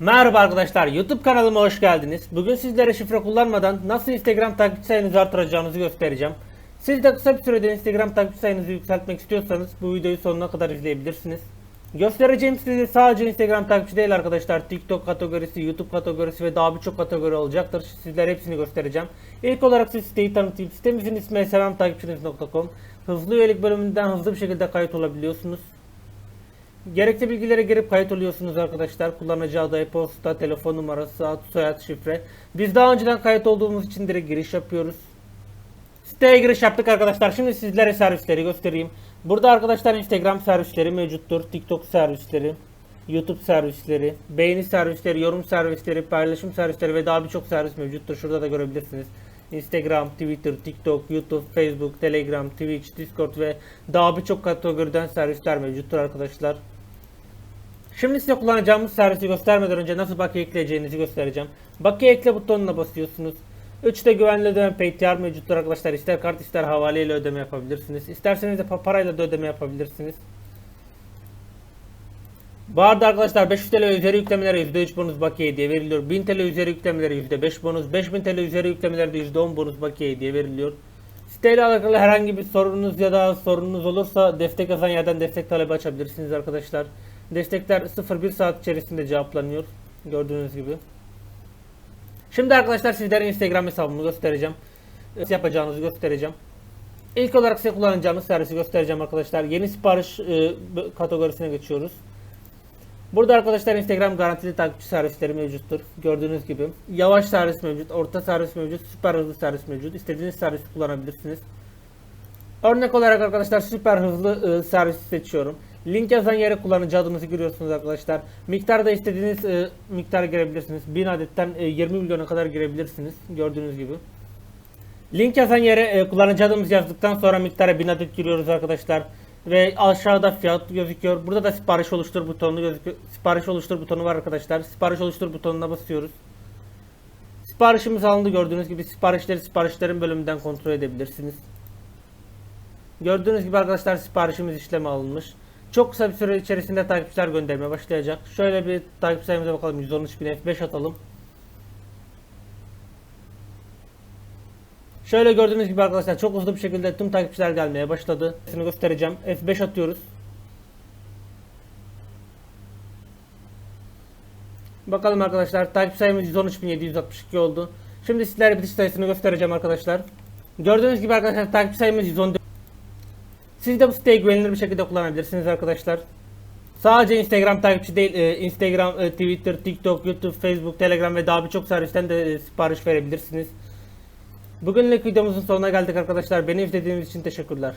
Merhaba arkadaşlar YouTube kanalıma hoş geldiniz. Bugün sizlere şifre kullanmadan nasıl Instagram takipçi sayınızı artıracağınızı göstereceğim. Siz de kısa bir sürede Instagram takipçi sayınızı yükseltmek istiyorsanız bu videoyu sonuna kadar izleyebilirsiniz. Göstereceğim size sadece Instagram takipçi değil arkadaşlar. TikTok kategorisi, YouTube kategorisi ve daha birçok kategori olacaktır. Sizlere hepsini göstereceğim. İlk olarak size siteyi tanıtayım. Sitemizin ismi selamtakipçiniz.com. Hızlı üyelik bölümünden hızlı bir şekilde kayıt olabiliyorsunuz. Gerekli bilgilere girip kayıt oluyorsunuz arkadaşlar. Kullanıcı adı, e-posta, telefon numarası, ad, soyad, şifre. Biz daha önceden kayıt olduğumuz için direkt giriş yapıyoruz. Siteye giriş yaptık arkadaşlar. Şimdi sizlere servisleri göstereyim. Burada arkadaşlar Instagram servisleri mevcuttur. TikTok servisleri, YouTube servisleri, beğeni servisleri, yorum servisleri, paylaşım servisleri ve daha birçok servis mevcuttur. Şurada da görebilirsiniz. Instagram, Twitter, TikTok, YouTube, Facebook, Telegram, Twitch, Discord ve daha birçok kategoriden servisler mevcuttur arkadaşlar. Şimdi size kullanacağımız servisi göstermeden önce nasıl bakiye ekleyeceğinizi göstereceğim. Bakiye ekle butonuna basıyorsunuz. 3'te güvenli ödeme PayTR mevcuttur arkadaşlar. İster kart ister havale ile ödeme yapabilirsiniz. İsterseniz de pa- parayla da ödeme yapabilirsiniz. Bu arada arkadaşlar 500 TL üzeri yüklemelere %3 bonus bakiye hediye veriliyor. 1000 TL üzeri yüklemelere %5 bonus, 5000 TL üzeri yüklemelerde %10 bonus bakiye hediye veriliyor. Siteyle alakalı herhangi bir sorunuz ya da sorunuz olursa destek yazan yerden destek talebi açabilirsiniz arkadaşlar. Destekler 0-1 saat içerisinde cevaplanıyor. Gördüğünüz gibi. Şimdi arkadaşlar sizlere Instagram hesabımı göstereceğim. Nasıl yapacağınızı göstereceğim. İlk olarak size kullanacağınız servisi göstereceğim arkadaşlar. Yeni sipariş e, kategorisine geçiyoruz. Burada arkadaşlar Instagram garantili takipçi servisleri mevcuttur. Gördüğünüz gibi. Yavaş servis mevcut, orta servis mevcut, süper hızlı servis mevcut. İstediğiniz servisi kullanabilirsiniz. Örnek olarak arkadaşlar süper hızlı e, servisi seçiyorum. Link yazan yere kullanıcı adınızı giriyorsunuz arkadaşlar. Miktarda istediğiniz e, miktar girebilirsiniz. 1000 adetten e, 20 milyona kadar girebilirsiniz. Gördüğünüz gibi. Link yazan yere e, kullanıcı adımızı yazdıktan sonra miktara 1000 adet giriyoruz arkadaşlar. Ve aşağıda fiyat gözüküyor. Burada da sipariş oluştur butonu gözüküyor. Sipariş oluştur butonu var arkadaşlar. Sipariş oluştur butonuna basıyoruz. Siparişimiz alındı gördüğünüz gibi siparişleri siparişlerin bölümünden kontrol edebilirsiniz. Gördüğünüz gibi arkadaşlar siparişimiz işleme alınmış. Çok kısa bir süre içerisinde takipçiler göndermeye başlayacak. Şöyle bir takip sayımıza bakalım 113.000 F5 atalım. Şöyle gördüğünüz gibi arkadaşlar çok hızlı bir şekilde tüm takipçiler gelmeye başladı. Sesini göstereceğim. F5 atıyoruz. Bakalım arkadaşlar takip sayımız 113.762 oldu. Şimdi sizlere bitiş sayısını göstereceğim arkadaşlar. Gördüğünüz gibi arkadaşlar takip sayımız 114. Siz de bu siteyi güvenilir bir şekilde kullanabilirsiniz arkadaşlar. Sadece Instagram takipçi değil, e, Instagram, e, Twitter, TikTok, YouTube, Facebook, Telegram ve daha birçok servisten de e, sipariş verebilirsiniz. Bugünlük videomuzun sonuna geldik arkadaşlar. Beni izlediğiniz için teşekkürler.